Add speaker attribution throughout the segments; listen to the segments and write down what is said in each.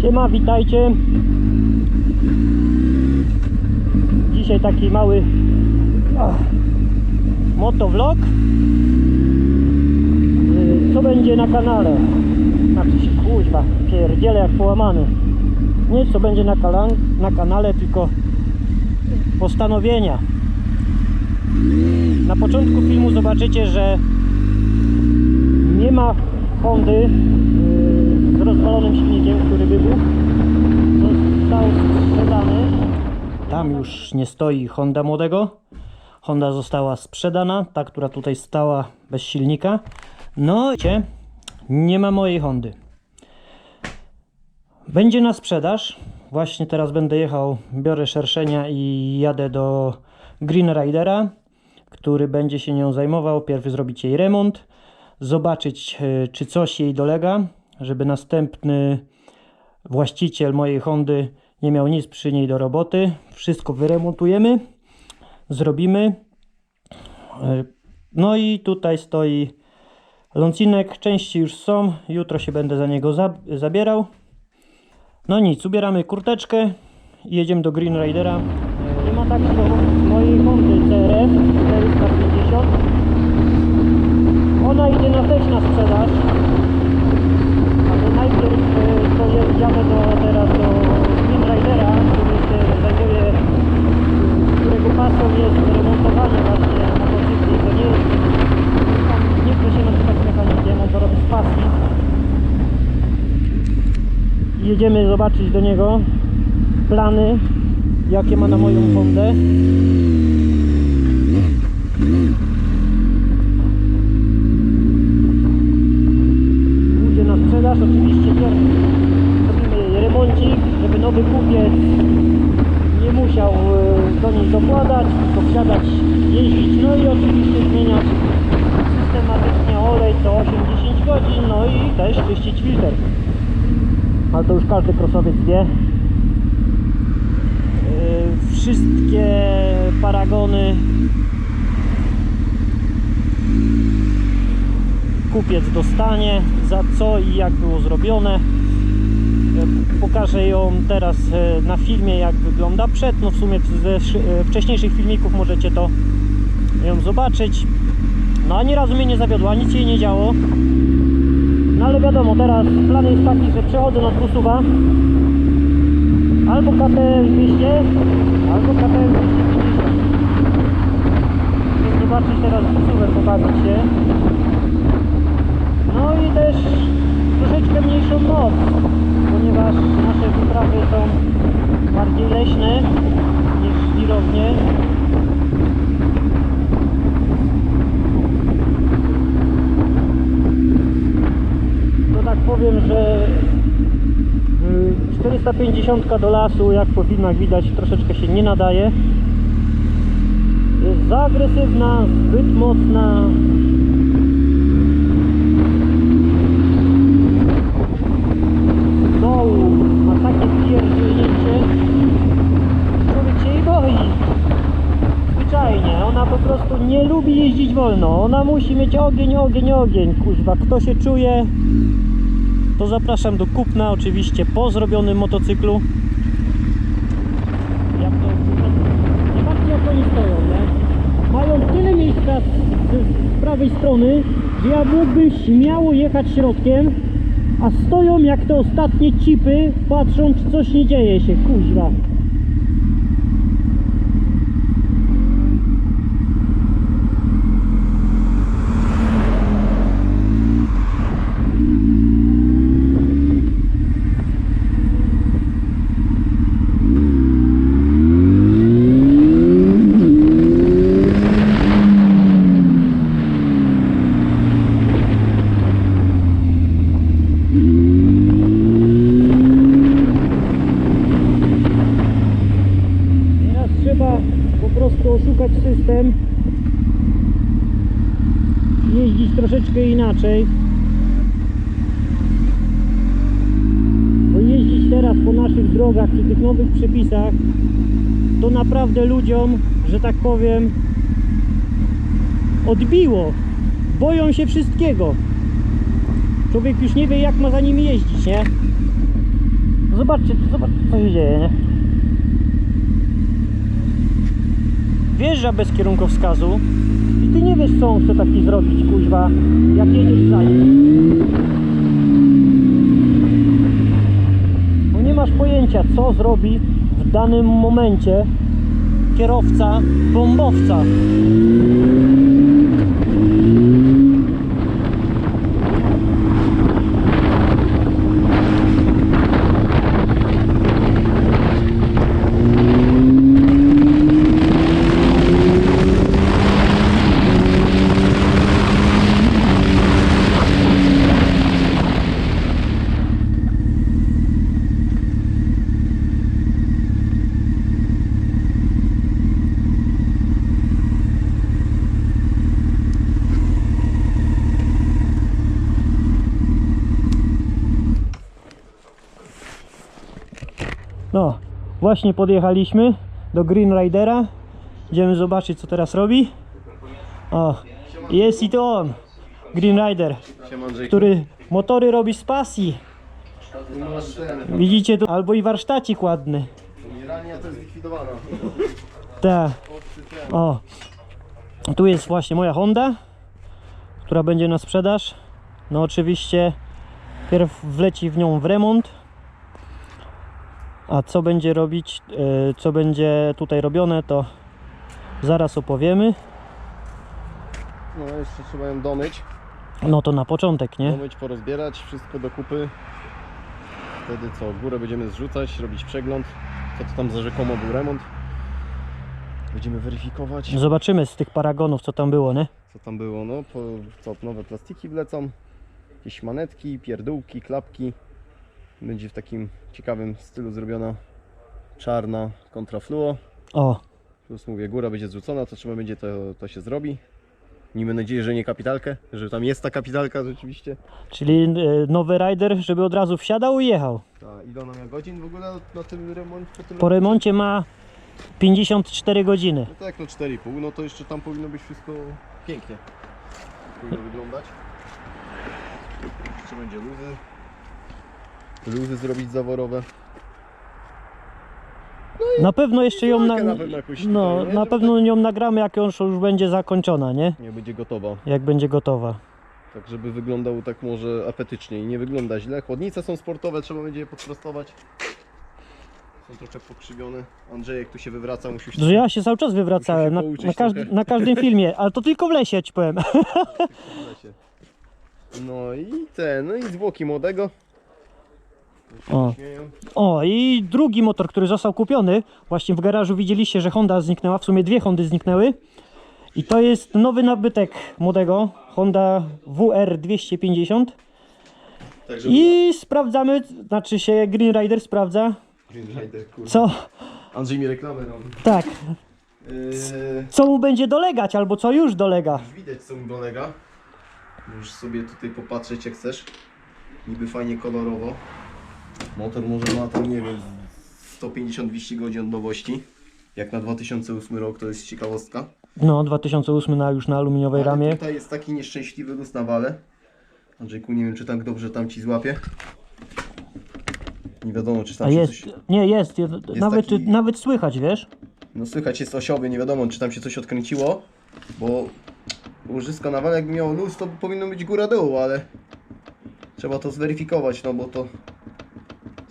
Speaker 1: Siema, witajcie. Dzisiaj taki mały ach, motovlog. Yy, Co będzie na kanale? Znaczy się kuźwa, pierdzielę jak połamany. Nie co będzie na, kala- na kanale, tylko postanowienia. Na początku filmu zobaczycie, że nie ma Hondy yy, z rozwalonym silnikiem, który wybuchł. Został sprzedany. Tam już nie stoi Honda młodego. Honda została sprzedana, ta, która tutaj stała bez silnika. No, wiecie, nie ma mojej Hondy. Będzie na sprzedaż. Właśnie teraz będę jechał, biorę szerszenia i jadę do Green Ridera, który będzie się nią zajmował. Pierw zrobić jej remont, zobaczyć e, czy coś jej dolega, żeby następny właściciel mojej Hondy nie miał nic przy niej do roboty. Wszystko wyremontujemy, zrobimy. E, No i tutaj stoi lącinek, części już są, jutro się będę za niego zab- zabierał. No nic, ubieramy kurteczkę i jedziemy do Green Ridera. Nie ma tak do mojej Hondy CRF 450. Ona idzie na też na sprzedaż. Ale najpierw e, to jadę do, teraz do Ridera, który się znajduje, którego pasją jest remontowanie właśnie motocykli. To nie jest, nie chce się nazywać mechanikiem, on to robi z pasji. Jedziemy zobaczyć do niego plany, jakie ma na moją Hondę. Pójdzie na sprzedaż, oczywiście pierw robimy jej remoncik, żeby nowy kupiec musiał e, do niej dokładać, tylko wsiadać, jeździć, no i oczywiście zmieniać systematycznie olej co 8-10 godzin, no i też czyścić filtr ale to już każdy krosowiec wie. Yy, Wszystkie paragony kupiec dostanie, za co i jak było zrobione. Pokażę ją teraz yy, na filmie, jak wygląda przed. No w sumie ze yy, wcześniejszych filmików możecie to ją zobaczyć. No ani razu mnie nie zawiodła, nic jej nie działo. No ale wiadomo, teraz plan jest taki, że przechodzę na dwusuwa albo KTM 200, albo KTM 250. Chcę zobaczyć teraz dwusuwem, pobawić się. No i też troszeczkę mniejszą moc, ponieważ nasze wyprawy są bardziej leśne niż żwirownie. to tak powiem, że y, 450 do lasu, jak po filmach widać, troszeczkę się nie nadaje. Jest za agresywna, zbyt mocna. Z dołu ma takie pierdzielnięcie, człowiek się jej boi. Ona po prostu nie lubi jeździć wolno. Ona musi mieć ogień, ogień, ogień. Kuźwa, kto się czuje, to zapraszam do kupna, oczywiście po zrobionym motocyklu. Jak to Zobaczcie jak oni stoją, nie? Mają tyle miejsca z, z, prawej strony, że ja mógłbym śmiało jechać środkiem, a stoją jak te ostatnie cipy, patrzą czy coś nie dzieje się, kuźwa. Teraz trzeba po prostu oszukać system jeździć troszeczkę inaczej bo jeździć teraz po naszych drogach przy tych nowych przepisach to naprawdę ludziom, że tak powiem odbiło boją się wszystkiego. Człowiek już nie wie jak ma za nimi jeździć, nie? Zobaczcie, zobaczcie co się dzieje, nie? Wjeżdża bez kierunkowskazu ty nie wiesz co on chce taki zrobić, kuźwa, jak jedziesz za nim. Bo nie masz pojęcia co zrobi w danym momencie kierowca bombowca. No, właśnie podjechaliśmy do Green Ridera. Idziemy zobaczyć co teraz robi. O, jest i to on. Green Rider, który motory robi z pasji. Widzicie tu, albo i warsztacik ładny.
Speaker 2: To zlikwidowana.
Speaker 1: Tak. O. Tu jest właśnie moja Honda, która będzie na sprzedaż. No oczywiście pierw wleci w nią w remont. A co będzie robić, e, co będzie tutaj robione, to zaraz opowiemy.
Speaker 2: No jeszcze trzeba ją domyć.
Speaker 1: No to na początek, nie?
Speaker 2: Domyć, porozbierać, wszystko do kupy. Wtedy co, górę będziemy zrzucać, robić przegląd. Co to tam za rzekomo był remont. Będziemy weryfikować,
Speaker 1: Zobaczymy z tych paragonów, co tam było, nie?
Speaker 2: co tam było. No, po, co, nowe plastiki wlecą. Jakieś manetki, pierdółki, klapki. Będzie w takim ciekawym stylu zrobiona czarna kontrafluo.
Speaker 1: O,
Speaker 2: Plus mówię, góra będzie zrzucona, to trzeba będzie to, to się zrobi. Miejmy nadzieję, że nie kapitalkę, że tam jest ta kapitalka rzeczywiście.
Speaker 1: czyli e, nowy rider, żeby od razu wsiadał i jechał.
Speaker 2: A ile ona miała godzin w ogóle na tym remoncie? Po tym
Speaker 1: Po remoncie ma 54 godziny.
Speaker 2: No tak, no 4,5, no to jeszcze tam powinno być wszystko pięknie. Powinno wyglądać. Jeszcze będzie luzy. Luzy zrobić zaworowe.
Speaker 1: Na pewno jeszcze ją na,
Speaker 2: Walkę na pewno jakąś
Speaker 1: no,
Speaker 2: tutaj, nie?
Speaker 1: na
Speaker 2: Żeby
Speaker 1: pewno ją nagramy jak już już będzie zakończona, nie?
Speaker 2: Nie będzie gotowa.
Speaker 1: Jak będzie gotowa.
Speaker 2: Tak, żeby wyglądało tak może apetycznie i nie wygląda źle. Chłodnice są sportowe, trzeba będzie je podprostować. Są troszkę pokrzywione. Andrzejek tu się wywraca, musi się
Speaker 1: Że ja się cały czas wywracałem na,
Speaker 2: pouczyć
Speaker 1: na, każdy,
Speaker 2: trochę.
Speaker 1: na każdym filmie, ale to tylko w lesie ci powiem.
Speaker 2: No i ten, no i zwłoki młodego.
Speaker 1: O. O, i drugi motor, który został kupiony. Właśnie w garażu widzieliście, że Honda zniknęła. W sumie dwie Hondy zniknęły. I to jest nowy nabytek młodego. Honda WR250.
Speaker 2: Także
Speaker 1: I sprawdzamy, znaczy się Green Rider sprawdza.
Speaker 2: Green Rider, kurde.
Speaker 1: Co?
Speaker 2: Andrzej mi reklamę robi.
Speaker 1: Tak.
Speaker 2: Yy,
Speaker 1: Co mu będzie dolegać, albo co już dolega.
Speaker 2: już widać co mu dolega. Możesz sobie tutaj popatrzeć jak chcesz. Niby fajnie kolorowo. Motor może ma tam nie wiem 150-200 godzin od nowości. Jak na 2008 rok to jest ciekawostka.
Speaker 1: No, 2008 na, już na aluminiowej
Speaker 2: Ale
Speaker 1: ramie.
Speaker 2: tutaj jest taki nieszczęśliwy luz na wale. Andrzejku, nie wiem czy tak dobrze tam ci złapie. Nie wiadomo czy tam
Speaker 1: A
Speaker 2: się
Speaker 1: jest,
Speaker 2: coś...
Speaker 1: nie jest, jest nawet,
Speaker 2: taki-
Speaker 1: nawet słychać, wiesz?
Speaker 2: No słychać jest osiowy, nie wiadomo czy tam się coś odkręciło. Bo łożysko na wale jakby miało luz to powinno być góra dół, ale... Trzeba to zweryfikować, no bo to...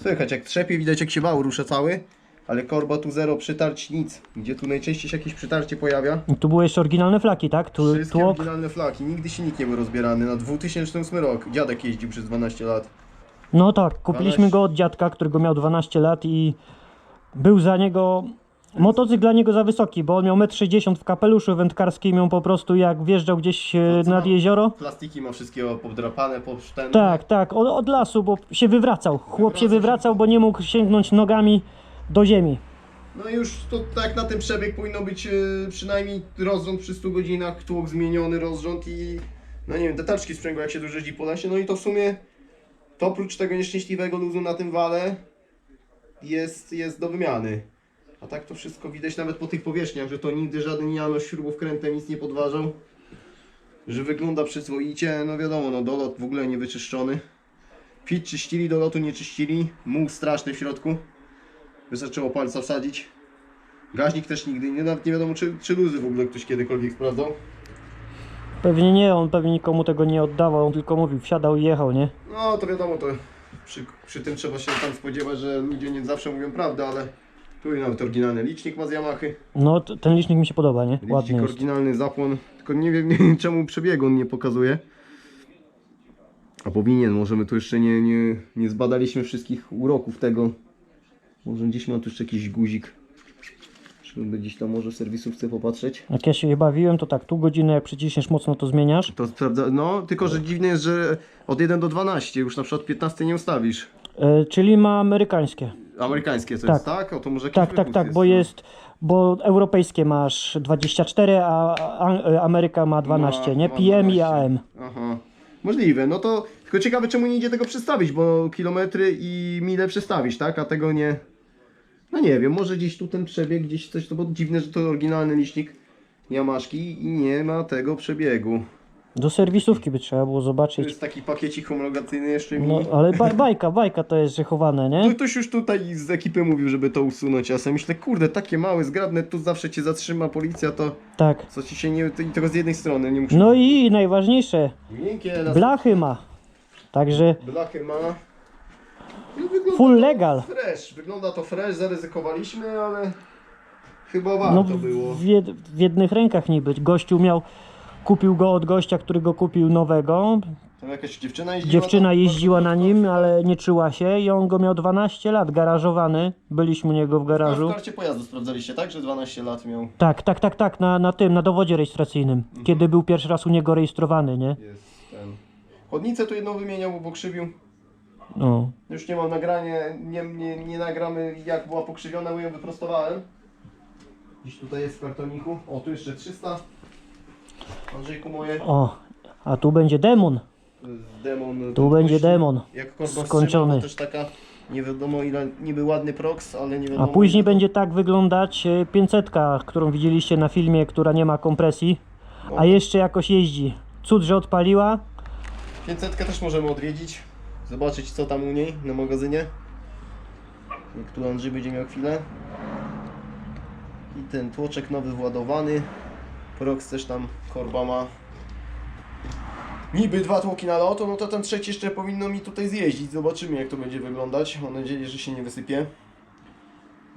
Speaker 2: Słychać jak trzepie, widać jak się wał rusza cały. Ale korba tu zero przytarć, nic. Gdzie tu najczęściej się jakieś przytarcie pojawia.
Speaker 1: I tu były jeszcze oryginalne flaki, tak? Tu,
Speaker 2: Wszystkie
Speaker 1: tłok.
Speaker 2: oryginalne flaki, nigdy silnik nie był rozbierany. Na 2008 rok dziadek jeździł przez 12 lat.
Speaker 1: No tak, kupiliśmy
Speaker 2: 12.
Speaker 1: go od dziadka, którego miał 12 lat i był za niego. Motocykl dla niego za wysoki, bo on miał 1,60 m w kapeluszu wędkarskim, miał po prostu jak wjeżdżał gdzieś e, nad jezioro.
Speaker 2: Plastiki ma wszystkiego poddrapane, poprztęte.
Speaker 1: Tak, tak, od, od lasu, bo się wywracał. Chłop się
Speaker 2: Wywracał
Speaker 1: bo nie mógł sięgnąć nogami do ziemi.
Speaker 2: No i już to tak na ten przebieg powinno być yy, przynajmniej rozrząd przy 100 godzinach, tłok zmieniony, rozrząd i no nie wiem, detaczki sprzęgła jak się dużo jeździ po lesie. No i to w sumie to oprócz tego nieszczęśliwego luzu na tym wale jest, jest do wymiany. A tak to wszystko widać nawet po tych powierzchniach, że to nigdy żaden Janosz śrubokrętem nic nie podważał. że wygląda przyzwoicie, no wiadomo, no dolot w ogóle nie wyczyszczony. Fit czyścili, dolotu nie czyścili, muł straszny w środku. Wystarczyło palca wsadzić. Gaźnik też nigdy, nie, nawet nie wiadomo czy, czy luzy w ogóle ktoś kiedykolwiek sprawdzał.
Speaker 1: Pewnie nie, on pewnie nikomu tego nie oddawał, on tylko mówił, wsiadał i jechał, nie?
Speaker 2: No to wiadomo, to przy, przy tym trzeba się tam spodziewać, że ludzie nie zawsze mówią prawdę, ale tu i nawet oryginalny licznik ma z Yamahy.
Speaker 1: No, t- ten licznik mi się podoba, nie? Ładny
Speaker 2: Licznik
Speaker 1: jest.
Speaker 2: oryginalny zapłon, tylko nie wiem nie, wiem, czemu przebiegu on nie pokazuje. A powinien, może my tu jeszcze nie, nie, nie zbadaliśmy wszystkich uroków tego. Może gdzieś ma tu jeszcze jakiś guzik. Żeby gdzieś tam może w serwisówce popatrzeć.
Speaker 1: Jak ja się je bawiłem, to tak, tu godzinę jak przyciśniesz mocno, to zmieniasz.
Speaker 2: To sprawdza, no tylko że dziwne jest, że od 1 do 12, już na przykład 15 nie ustawisz.
Speaker 1: E, czyli ma amerykańskie.
Speaker 2: Amerykańskie to
Speaker 1: Tak.
Speaker 2: jest, tak? O to może
Speaker 1: Tak, tak, tak, bo
Speaker 2: no.
Speaker 1: jest, bo europejskie masz 24, a, a Ameryka ma 12, nie?
Speaker 2: Ma- ma
Speaker 1: PM i
Speaker 2: 12.
Speaker 1: AM.
Speaker 2: Aha. Możliwe, no to tylko ciekawe czemu nie idzie tego przestawić, bo kilometry i mile przestawić, tak? A tego nie. No nie wiem, może gdzieś tu ten przebieg, gdzieś coś, to bo dziwne, że to oryginalny licznik Yamaszki i nie ma tego przebiegu.
Speaker 1: Do serwisówki by trzeba było zobaczyć.
Speaker 2: jest taki pakiecik homologacyjny jeszcze mi.
Speaker 1: No, ale ba bajka, bajka to jest że chowane, nie?
Speaker 2: ktoś już tutaj z ekipy mówił, żeby to usunąć, a ja sobie myślę, kurde, takie małe, zgrabne, tu zawsze cię zatrzyma policja, to
Speaker 1: Tak.
Speaker 2: co ci się nie, to, i tego z jednej strony nie muszę.
Speaker 1: No i najważniejsze,
Speaker 2: Miękkie, na
Speaker 1: blachy ma. Także
Speaker 2: blachy ma. No, wygląda
Speaker 1: full
Speaker 2: to
Speaker 1: legal.
Speaker 2: Fresh, wygląda to fresh, zaryzykowaliśmy, ale chyba
Speaker 1: No
Speaker 2: warto
Speaker 1: w,
Speaker 2: było.
Speaker 1: w, jed, w jednych rękach niby. Gościu miał, kupił go od gościa, który go kupił nowego.
Speaker 2: Tam jakaś dziewczyna jeździła.
Speaker 1: Dziewczyna
Speaker 2: tam
Speaker 1: jeździła na nim, ale nie czuła się i on go miał 12 lat, garażowany. Byliśmy u niego w
Speaker 2: A w
Speaker 1: garażu.
Speaker 2: karcie pojazdu sprawdzaliście, tak? Że 12 lat miał.
Speaker 1: Tak, tak, tak, tak, na, na tym, na dowodzie rejestracyjnym. Kiedy był pierwszy raz u niego rejestrowany, nie?
Speaker 2: Jest ten. Chodnicę tu jedną wymieniał, bo pokrzywił.
Speaker 1: No.
Speaker 2: Już nie mam nagrania, nie, nie, nie nagramy jak była pokrzywiona, bo ją wyprostowałem. Gdzieś tutaj jest w kartoniku. O, tu jeszcze 300. Andrzejku moje.
Speaker 1: O, a tu będzie demon.
Speaker 2: Demon.
Speaker 1: Tu będzie demon.
Speaker 2: Jak korba
Speaker 1: Skończony.
Speaker 2: To też taka, nie wiadomo ile, niby ładny prox, ale nie
Speaker 1: A
Speaker 2: wiadomo.
Speaker 1: później będzie tak wyglądać e, 500, którą widzieliście na filmie, która nie ma kompresji, a jeszcze jakoś jeździ. Cud, że odpaliła.
Speaker 2: 500 też możemy odwiedzić, zobaczyć co tam u niej na magazynie. Jak tu Andrzej będzie miał chwilę. I ten tłoczek nowy władowany. Prox też tam korba ma. Niby dwa tłoki na loto, no to ten trzeci jeszcze powinno mi tutaj zjeździć. Zobaczymy jak to będzie wyglądać. Mam nadzieję, że się nie wysypie.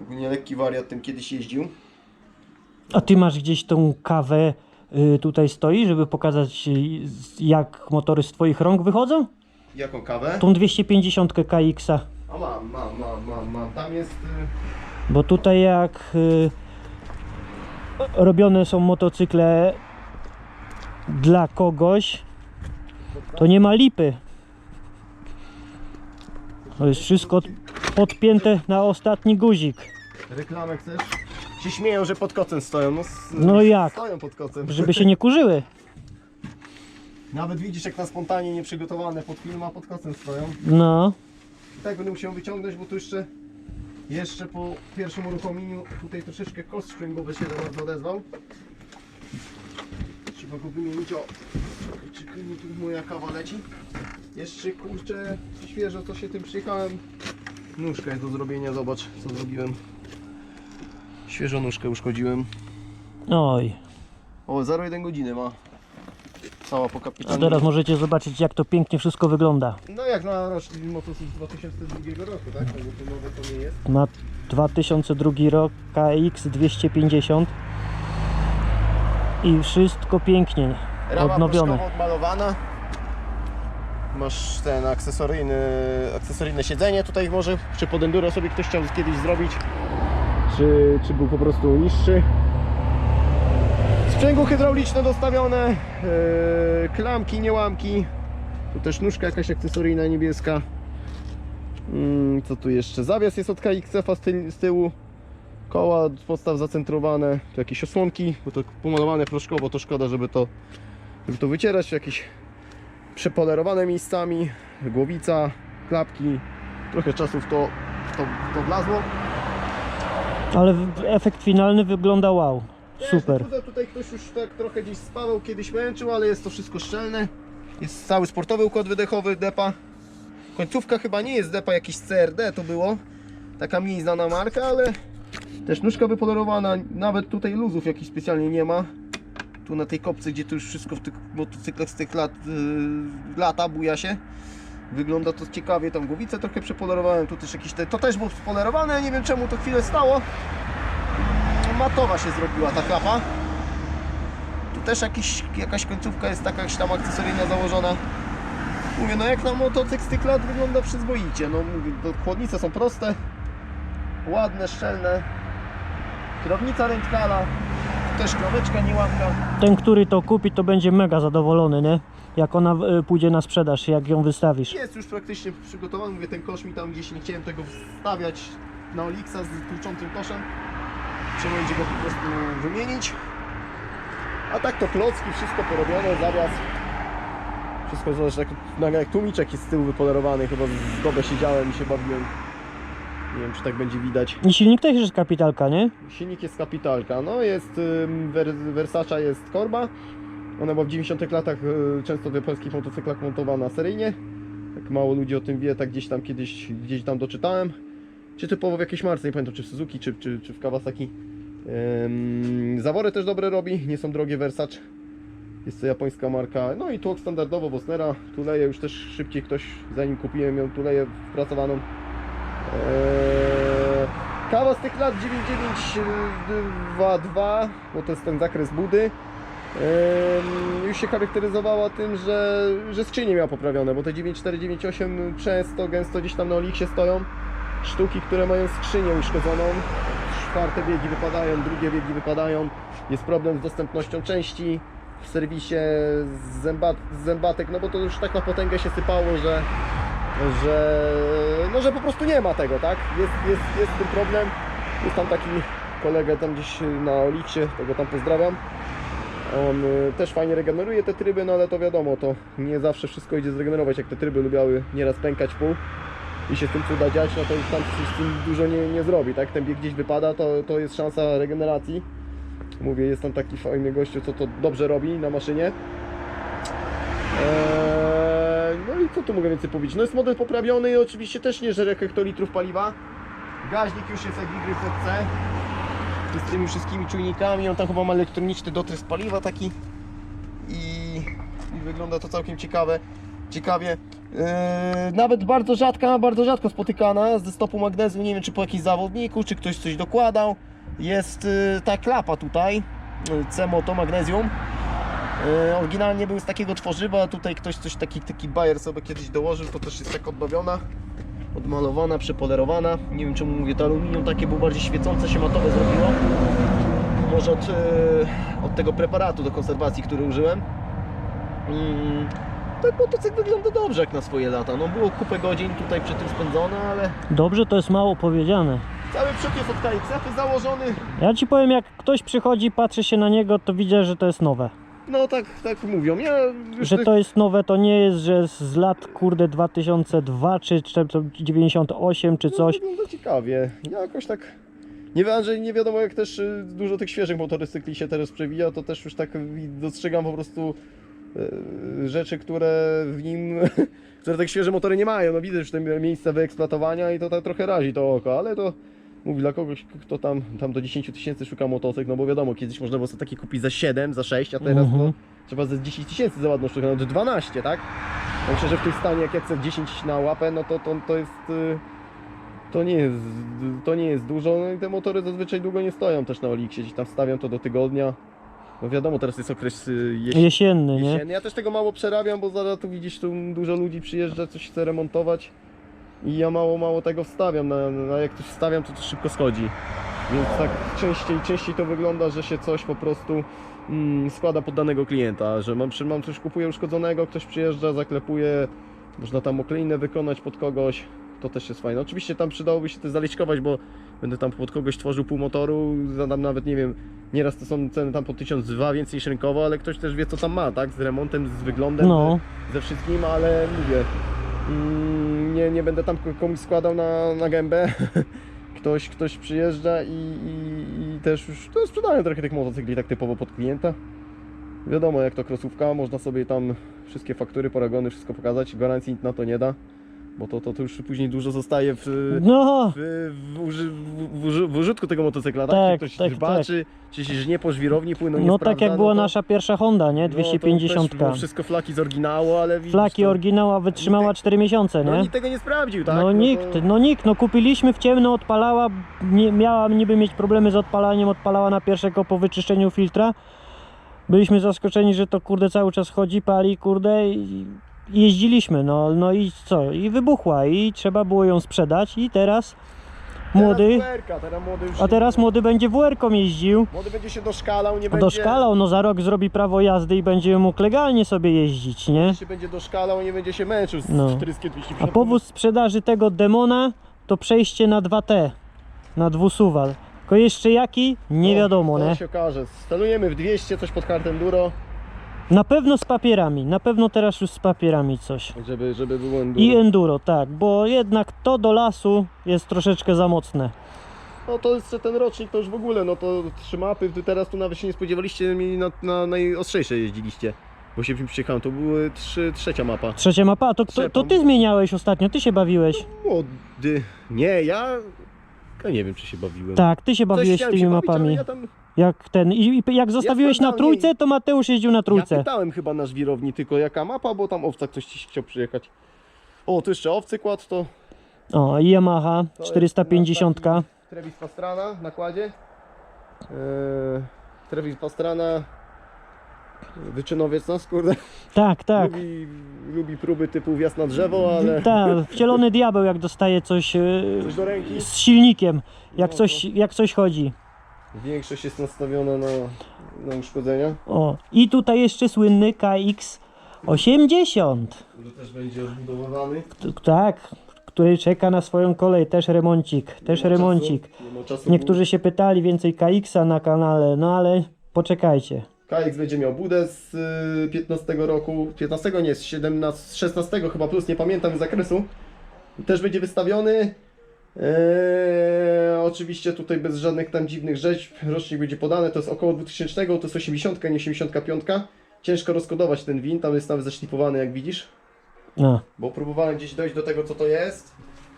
Speaker 2: Ogólnie lekki wariat tym kiedyś jeździł.
Speaker 1: A ty masz gdzieś tą kawę y, tutaj stoi, żeby pokazać y, jak motory z twoich rąk wychodzą?
Speaker 2: Jaką kawę?
Speaker 1: Tą 250 KX-a.
Speaker 2: A mam, mam, mam, mam, mam. Tam jest... y,
Speaker 1: Bo tutaj jak y, robione są motocykle dla kogoś, to nie ma lipy. To jest wszystko podpięte na ostatni guzik.
Speaker 2: Reklamę chcesz? Się śmieją, że pod kocem stoją. No, s-
Speaker 1: No jak?
Speaker 2: Stoją pod kocem.
Speaker 1: Żeby się nie kurzyły.
Speaker 2: Nawet widzisz jak na spontanie nieprzygotowane pod film, a pod kocem stoją.
Speaker 1: No.
Speaker 2: I tak będę musiał wyciągnąć, bo tu jeszcze jeszcze po pierwszym uruchomieniu tutaj troszeczkę kost sprzęgowy się do nas odezwał. Trzeba go wymienić. O, czy mi tu moja kawa leci? Jeszcze kurczę świeżo co się tym przyjechałem. Nóżka jest do zrobienia, zobacz co zrobiłem. Świeżo nóżkę uszkodziłem.
Speaker 1: Oj.
Speaker 2: O, 0,1 godziny ma. Cała po
Speaker 1: A
Speaker 2: kapitanie.
Speaker 1: teraz możecie zobaczyć jak to pięknie wszystko wygląda.
Speaker 2: No jak na roczny motocykl z 2002 roku, tak? No bo to nowe to nie jest.
Speaker 1: Na 2002 rok KX 250 i wszystko pięknie
Speaker 2: Rama
Speaker 1: odnowione.
Speaker 2: proszkowo odmalowana. Masz ten akcesoryjny, akcesoryjne siedzenie tutaj może, czy pod enduro sobie ktoś chciał kiedyś zrobić, czy, czy był po prostu niższy. Sprzęgło hydrauliczne dostawione, yy, klamki, niełamki. Tu też nóżka jakaś akcesoryjna niebieska. Mm, co tu jeszcze? Zawias jest od KXF-a z, z tyłu. Koła od podstaw zacentrowane. Tu jakieś osłonki, bo to pomalowane proszkowo, to szkoda, żeby to, żeby to wycierać. Jakieś przepolerowane miejscami. Głowica, klapki. Trochę czasu w to, w to, w to wlazło.
Speaker 1: Ale efekt finalny wygląda wow. Super.
Speaker 2: Wiesz, tutaj ktoś już tak trochę gdzieś spawał, kiedyś męczył, ale jest to wszystko szczelne. Jest cały sportowy układ wydechowy depa. Końcówka chyba nie jest depa, jakiś CRD to było. Taka mniej znana marka, ale też nóżka wypolerowana. Nawet tutaj luzów jakichś specjalnie nie ma. Tu na tej kopce, gdzie to już wszystko w tych motocyklach z tych lat yy, lata buja się. Wygląda to ciekawie, tam głowicę trochę przepolerowałem, tu też jakieś te, to też było spolerowane, nie wiem czemu to chwilę stało. Matowa się zrobiła ta klapa. Tu też jakiś, jakaś końcówka jest taka jakaś tam akcesoryjna założona. Mówię, no jak na motocykl z tych lat wygląda przyzwoicie. No mówię, to chłodnice są proste, ładne, szczelne. Kierownica ręczkala, tu też kraweczka, nie łamka.
Speaker 1: Ten, który to kupi, to będzie mega zadowolony, nie? Jak ona y, pójdzie na sprzedaż, jak ją wystawisz.
Speaker 2: Jest już praktycznie przygotowany, mówię, ten kosz mi tam gdzieś nie chciałem tego wstawiać na Olixa z tłuczącym koszem. Trzeba będzie go po prostu wymienić. A tak to klocki, wszystko porobione, zawias. Wszystko zależy, nagle jak tłumiczek jest z tyłu wypolerowany, chyba z dobę siedziałem i się bawiłem. Nie wiem, czy tak będzie widać.
Speaker 1: I silnik też jest kapitalka, nie?
Speaker 2: Silnik jest kapitalka, no jest ym, Ver, Versace jest korba. Ona była w 90 latach y, często w polskich motocyklach montowana seryjnie. Tak mało ludzi o tym wie, tak gdzieś tam kiedyś gdzieś tam doczytałem. Czy typowo w jakiejś marce, nie pamiętam czy w Suzuki, czy, czy, czy w Kawasaki. Zawory też dobre robi, nie są drogie Versace. Jest to japońska marka, no i tłok standardowo Bosnera. Tuleję już też szybciej ktoś, zanim kupiłem ją, tuleję wpracowaną. Eee, kawa z tych lat 9922, bo to jest ten zakres budy. Już się charakteryzowała tym, że, że skrzynie miała poprawione, bo te 9498 często, gęsto gdzieś tam na Oliksie stoją sztuki, które mają skrzynię uszkodzoną. Czwarte biegi wypadają, drugie biegi wypadają. Jest problem z dostępnością części w serwisie z, zębat, z zębatek, no bo to już tak na potęgę się sypało, że że, no, że po prostu nie ma tego, tak? Jest, jest, jest ten problem. Jest tam taki kolega tam gdzieś na Oliksie, tego tam pozdrawiam. On y, też fajnie regeneruje te tryby, no ale to wiadomo, to nie zawsze wszystko idzie zregenerować. Jak te tryby lubiały nieraz pękać pół i się z tym cuda dziać, no to już tam z tym dużo nie, nie zrobi, tak? Ten bieg gdzieś wypada, to, to jest szansa regeneracji. Mówię, jest tam taki fajny gościu, co to dobrze robi na maszynie. Eee, no i co tu mogę więcej powiedzieć? No jest model poprawiony i oczywiście też nie żere hektolitrów paliwa. Gaźnik już jest jak w C. Z tymi wszystkimi czujnikami. On tam chyba ma elektroniczny dotrysk paliwa taki. I, i wygląda to całkiem ciekawe. Ciekawie. Eee, nawet bardzo rzadka, bardzo rzadko spotykana ze stopu magnezu. Nie wiem czy po jakimś zawodniku, czy ktoś coś dokładał. Jest e, ta klapa tutaj. e, C-Moto Magnesium. E, Oryginalnie był z takiego tworzywa, tutaj ktoś coś taki, taki bajer sobie kiedyś dołożył, to też jest tak odnowiona, odmalowana, przepolerowana. Nie wiem czemu mówię to aluminium takie, było bardziej świecące się matowe zrobiło. Może od, e, od tego preparatu do konserwacji, który użyłem. Mm, tak motocykl wygląda dobrze jak na swoje lata. No było kupę godzin tutaj przy tym spędzone, ale
Speaker 1: Dobrze, to jest mało powiedziane.
Speaker 2: cały przód jest od KXF założony.
Speaker 1: Ja ci powiem, jak ktoś przychodzi, patrzy się na niego, to widzę, że to jest nowe.
Speaker 2: No tak, tak mówią. Ja już
Speaker 1: Że
Speaker 2: tych-
Speaker 1: to jest nowe, to nie jest, że z lat kurde 2002 czy, czy to 98 czy coś.
Speaker 2: No, wygląda ciekawie. Ja jakoś tak. Nie wiem, że nie wiadomo jak też y, dużo tych świeżych motorocykli się teraz przewija, to też już tak wi- dostrzegam po prostu y, rzeczy, które w nim, które tak świeże motory nie mają. No widzę już te miejsca wyeksploatowania i to tak trochę razi to oko, ale to mówi dla kogoś, kto tam, tam do 10 tysięcy szuka motocykl, no bo wiadomo, kiedyś można było sobie taki kupić za 7, za 6, a teraz
Speaker 1: Mhm.
Speaker 2: to trzeba za 10 tysięcy za ładną sztukę, to 12, tak? Ja Myślę, że w tym stanie jak ja chcę 10 na łapę, no to, to, to jest... y, to nie, jest, to nie jest dużo, no i te motory zazwyczaj długo nie stoją też na Oliksie, gdzieś tam stawiam to do tygodnia. No wiadomo, teraz jest okres y, jesi-
Speaker 1: Jesienny, nie?
Speaker 2: jesienny. Ja też tego mało przerabiam, bo zaraz tu widzisz, tu dużo ludzi przyjeżdża, coś chce remontować i ja mało, mało tego wstawiam, na, na jak coś wstawiam, to to szybko schodzi. Więc tak częściej, częściej to wygląda, że się coś po prostu mm, składa pod danego klienta, że mam, przy- mam coś kupuję uszkodzonego, ktoś przyjeżdża, zaklepuje, można tam okleinę wykonać pod kogoś, to też jest fajne. Oczywiście tam przydałoby się to zaliczkować, bo będę tam pod kogoś tworzył pół motoru, zadam nawet, nie wiem, nieraz to są ceny tam po 1002 więcej niż rynkowo, ale ktoś też wie co tam ma, tak, z remontem, z wyglądem,
Speaker 1: No.
Speaker 2: ze, wszystkim, ale mówię, mm, nie, nie będę tam komuś składał na, na gębę, ktoś, ktoś przyjeżdża i, i, i też już to sprzedają trochę tych motocykli tak typowo pod klienta. Wiadomo, jak to krosówka, można sobie tam wszystkie faktury, paragony, wszystko pokazać. Gwarancji na to nie da, bo to, to, to już później dużo zostaje w,
Speaker 1: No,
Speaker 2: w, w, uży, w, uży- w użytku tego motocykla, tak?
Speaker 1: Tak,
Speaker 2: czy ktoś
Speaker 1: tak,
Speaker 2: dba,
Speaker 1: tak.
Speaker 2: czy, czy się żnie po żwirowni, płyną
Speaker 1: no tak jak była
Speaker 2: no to-
Speaker 1: nasza pierwsza Honda, nie?
Speaker 2: no to
Speaker 1: 250.
Speaker 2: też było wszystko flaki z oryginału, ale widzisz,
Speaker 1: Flaki
Speaker 2: to-
Speaker 1: oryginała wytrzymała
Speaker 2: Nikt-
Speaker 1: 4 miesiące,
Speaker 2: No
Speaker 1: nie?
Speaker 2: nikt tego nie sprawdził, tak?
Speaker 1: No
Speaker 2: to-
Speaker 1: nikt, no nikt, no kupiliśmy w ciemno, odpalała, nie, miała niby mieć problemy z odpalaniem, odpalała na pierwszego po wyczyszczeniu filtra. Byliśmy zaskoczeni, że to kurde cały czas chodzi, pali, kurde i jeździliśmy, no, no i co, i wybuchła i trzeba było ją sprzedać i teraz młody,
Speaker 2: Teraz WR-ka, teraz młody już
Speaker 1: a teraz młody będzie WR-ką jeździł,
Speaker 2: Młody będzie się doszkalał, nie będzie...
Speaker 1: doszkalał, no za rok zrobi prawo jazdy i będzie mógł legalnie sobie jeździć, nie?
Speaker 2: się będzie doszkalał, nie będzie się męczył z
Speaker 1: No.
Speaker 2: 400
Speaker 1: A powód sprzedaży tego demona to przejście na 2T, na dwusuwal. Tylko jeszcze jaki? Nie wiadomo,
Speaker 2: to
Speaker 1: nie?
Speaker 2: się okaże. Stelujemy w 200, coś pod hard enduro,
Speaker 1: Na pewno z papierami, na pewno teraz już z papierami coś.
Speaker 2: żeby, żeby było enduro.
Speaker 1: I enduro, tak, bo jednak to do lasu jest troszeczkę za mocne.
Speaker 2: No to jeszcze ten rocznik to już w ogóle, no to trzy mapy, teraz tu nawet się nie spodziewaliście, mieli na, na najostrzejsze jeździliście. Bo się przyjechałem, to były trzy, trzecia mapa.
Speaker 1: Trzecia mapa, a to, to, to ty zmieniałeś ostatnio, ty się bawiłeś.
Speaker 2: Młody. Nie, ja... Ja nie wiem, czy się bawiłem.
Speaker 1: Tak, ty się bawiłeś tymi
Speaker 2: się bawić, ale
Speaker 1: mapami.
Speaker 2: Ja, tam,
Speaker 1: Jak ten, i, i jak zostawiłeś na trójce, to Mateusz jeździł na
Speaker 2: ja
Speaker 1: trójce.
Speaker 2: pytałem chyba na żwirowni tylko jaka mapa, bo tam owca ktoś ci chciał przyjechać. O, tu jeszcze owcy kładł, to
Speaker 1: O, i Yamaha
Speaker 2: To jest
Speaker 1: 450.
Speaker 2: na Travis Pastrana na kładzie. Eee, Travis Pastrana. Wyczynowiec nas, kurde.
Speaker 1: Tak, tak.
Speaker 2: Lubi, lubi próby typu wjazd na drzewo, ale
Speaker 1: Tak, wcielony diabeł jak dostaje coś e,
Speaker 2: coś do ręki.
Speaker 1: z silnikiem, jak
Speaker 2: No
Speaker 1: coś, jak coś chodzi.
Speaker 2: Większość jest nastawiona na, na uszkodzenia.
Speaker 1: O, i tutaj jeszcze słynny KX80.
Speaker 2: Który też będzie odbudowywany.
Speaker 1: K- Tak, który czeka na swoją kolej, też remoncik, też
Speaker 2: ma
Speaker 1: remoncik.
Speaker 2: Czasu, nie ma czasu.
Speaker 1: Niektórzy się pytali więcej KX-a na kanale, no ale poczekajcie.
Speaker 2: KX będzie miał budę z y, 15 roku. 15 nie, z 17, 16 chyba plus, nie pamiętam zakresu. Też będzie wystawiony. Eee, oczywiście tutaj bez żadnych tam dziwnych rzeźb. Rocznik będzie podany, to jest około 2000, to jest 80, nie 85. Ciężko rozkodować ten win, tam jest nawet zaszlifowany jak widzisz.
Speaker 1: No,
Speaker 2: Bo próbowałem gdzieś dojść do tego co to jest.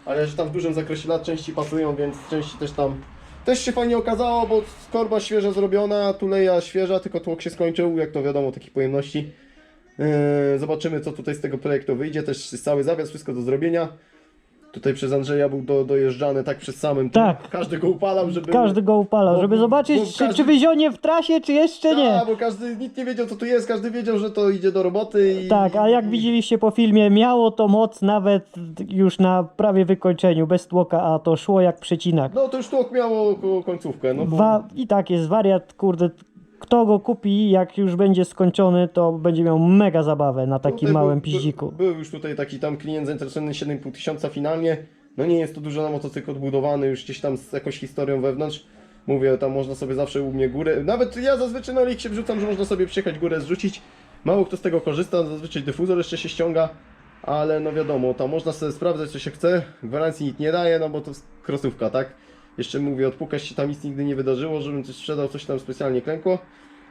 Speaker 2: Ale że tam w dużym zakresie lat części pasują, więc części też tam też się fajnie okazało, bo korba świeża zrobiona, tuleja świeża, tylko tłok się skończył, jak to wiadomo, takich pojemności. Eee, zobaczymy, co tutaj z tego projektu wyjdzie. Też jest cały zawias, wszystko do zrobienia. Tutaj przez Andrzeja był do, dojeżdżany tak przez samym. tym.
Speaker 1: Tak.
Speaker 2: Każdy go upalał, żeby.
Speaker 1: każdy go upalał,
Speaker 2: bo-
Speaker 1: żeby
Speaker 2: bo-
Speaker 1: zobaczyć,
Speaker 2: bo
Speaker 1: czy,
Speaker 2: każdy-
Speaker 1: czy wyzionie w trasie, czy jeszcze nie.
Speaker 2: Tak, bo każdy, nikt nie wiedział co tu jest, każdy wiedział, że to idzie do roboty. I,
Speaker 1: Tak, a jak widzieliście po filmie, miało to moc nawet już na prawie wykończeniu, bez tłoka, a to szło jak przecinak.
Speaker 2: No to już tłok miało ko- końcówkę. No bo...
Speaker 1: Wa- I tak jest wariat, kurde. Kto go kupi, jak już będzie skończony, to będzie miał mega zabawę na takim
Speaker 2: Tutaj
Speaker 1: małym
Speaker 2: był-
Speaker 1: piździku.
Speaker 2: Był, już tutaj taki tam klient zainteresowany 7,5 tysiąca finalnie. No nie jest to dużo na motocykl odbudowany, już gdzieś tam z jakąś historią wewnątrz. Mówię, tam można sobie zawsze u mnie górę. Nawet ja zazwyczaj na się wrzucam, że można sobie przyjechać górę zrzucić. Mało kto z tego korzysta, zazwyczaj dyfuzor jeszcze się ściąga. Ale no wiadomo, tam można sobie sprawdzać co się chce. Gwarancji nikt nie daje, no bo to krosówka, tak? Jeszcze mówię, odpukać się tam nic nigdy nie wydarzyło, żebym coś sprzedał, coś tam specjalnie klękło.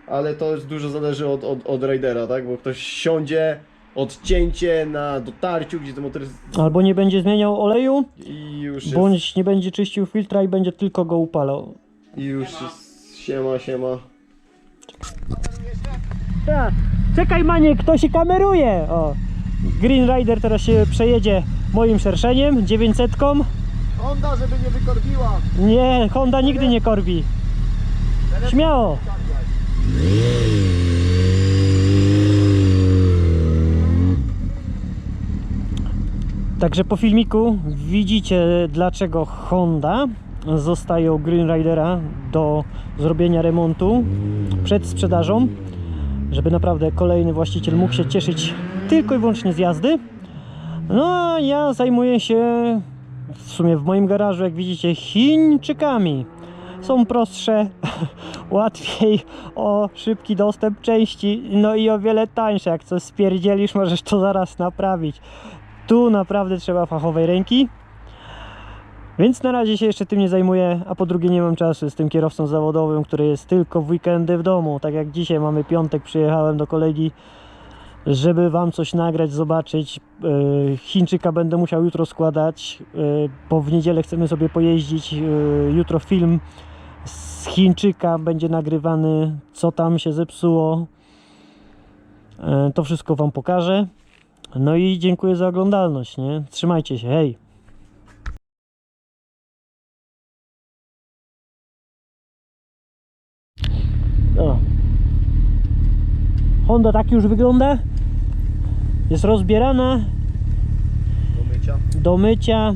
Speaker 2: Ale to już dużo zależy od, od, od rajdera, tak? Bo ktoś siądzie, odcięcie na dotarciu, gdzie ten motor jest
Speaker 1: Albo nie będzie zmieniał oleju,
Speaker 2: i już jest,
Speaker 1: bądź nie będzie czyścił filtra i będzie tylko go upalał.
Speaker 2: i już jest siema, siema.
Speaker 1: Tak. Czekaj Maniek, kto się kameruje? O. Green Rider teraz się przejedzie moim szerszeniem, 900.
Speaker 2: Honda, żeby nie wykorbiła!
Speaker 1: Nie, Honda nigdy nie korbi. Śmiało. Także po filmiku widzicie dlaczego Honda zostaje u Green Ridera do zrobienia remontu przed sprzedażą, żeby naprawdę kolejny właściciel mógł się cieszyć tylko i wyłącznie z jazdy. No a ja zajmuję się w sumie w moim garażu, jak widzicie, Chińczykami. Są prostsze, łatwiej o szybki dostęp części, no i o wiele tańsze. Jak coś spierdzielisz, możesz to zaraz naprawić. Tu naprawdę trzeba fachowej ręki. Więc na razie się jeszcze tym nie zajmuję, a po drugie nie mam czasu. Jestem kierowcą zawodowym, który jest tylko w weekendy w domu. Tak jak dzisiaj mamy piątek, przyjechałem do kolegi, żeby Wam coś nagrać, zobaczyć. Yy, Chińczyka będę musiał jutro składać, yy, bo w niedzielę chcemy sobie pojeździć. Yy, Jutro film z Chińczyka będzie nagrywany, co tam się zepsuło. To wszystko Wam pokażę. No i dziękuję za oglądalność, nie? Trzymajcie się, hej! O. Honda tak już wygląda. Jest rozbierana
Speaker 2: Do mycia.
Speaker 1: do mycia.